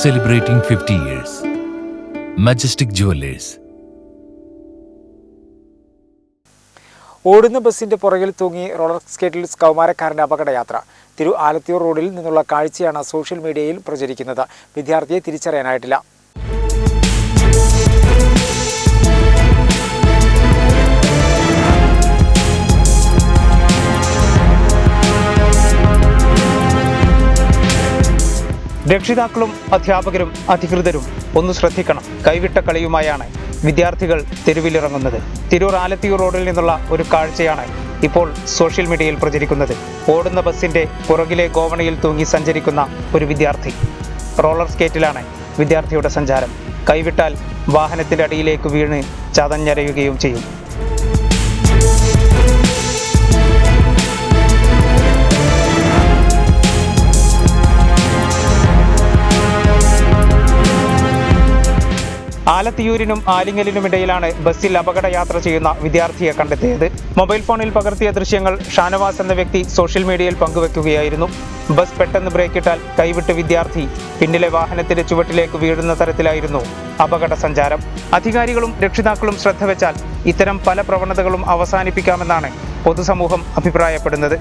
celebrating 50 years. Majestic Jewelers. ഓടുന്ന ബസിന്റെ പുറകിൽ തൂങ്ങി റോളർ സ്കേറ്റിൽ കൗമാരക്കാരന്റെ അപകടയാത്ര തിരു ആലത്തിയൂർ റോഡിൽ നിന്നുള്ള കാഴ്ചയാണ് സോഷ്യൽ മീഡിയയിൽ പ്രചരിക്കുന്നത് വിദ്യാർത്ഥിയെ തിരിച്ചറിയാനായിട്ടില്ല രക്ഷിതാക്കളും അധ്യാപകരും അധികൃതരും ഒന്ന് ശ്രദ്ധിക്കണം. കൈവിട്ട കളിയുമായാണ് വിദ്യാർത്ഥികൾ തെരുവിലിറങ്ങുന്നത്. തിരൂർ ആലത്തിയൂർ റോഡിൽ നിന്നുള്ള ഒരു കാഴ്ചയാണ് ഇപ്പോൾ സോഷ്യൽ മീഡിയയിൽ പ്രചരിക്കുന്നത്. ഓടുന്ന ബസിന്റെ പുറകിലെ ഗോവണയിൽ തൂങ്ങി സഞ്ചരിക്കുന്ന ഒരു വിദ്യാർത്ഥി. റോളർ സ്കേറ്റിലാണ് വിദ്യാർത്ഥിയുടെ സഞ്ചാരം. കൈവിട്ടാൽ വാഹനത്തിന്റെ അടിയിലേക്ക് വീണ് ചതഞ്ഞരയുകയും ചെയ്യും. ആലത്തിയൂരിനും ആലിങ്ങലിനും ഇടയിലാണ് ബസ്സിൽ അപകട യാത്ര ചെയ്യുന്ന വിദ്യാർത്ഥിയെ കണ്ടെത്തിയത്. മൊബൈൽ ഫോണിൽ പകർത്തിയ ദൃശ്യങ്ങൾ ഷാനവാസ് എന്ന വ്യക്തി സോഷ്യൽ മീഡിയയിൽ പങ്കുവെക്കുകയായിരുന്നു. ബസ് പെട്ടെന്ന് ബ്രേക്കിട്ടാൽ കൈവിട്ട് വിദ്യാർത്ഥി പിന്നിലെ വാഹനത്തിന്റെ ചുവട്ടിലേക്ക് വീഴുന്ന തരത്തിലായിരുന്നു അപകട സഞ്ചാരം. അധികാരികളും രക്ഷിതാക്കളും ശ്രദ്ധ വെച്ചാൽ ഇത്തരം പല പ്രവണതകളും അവസാനിപ്പിക്കാമെന്നാണ് പൊതുസമൂഹം അഭിപ്രായപ്പെടുന്നത്.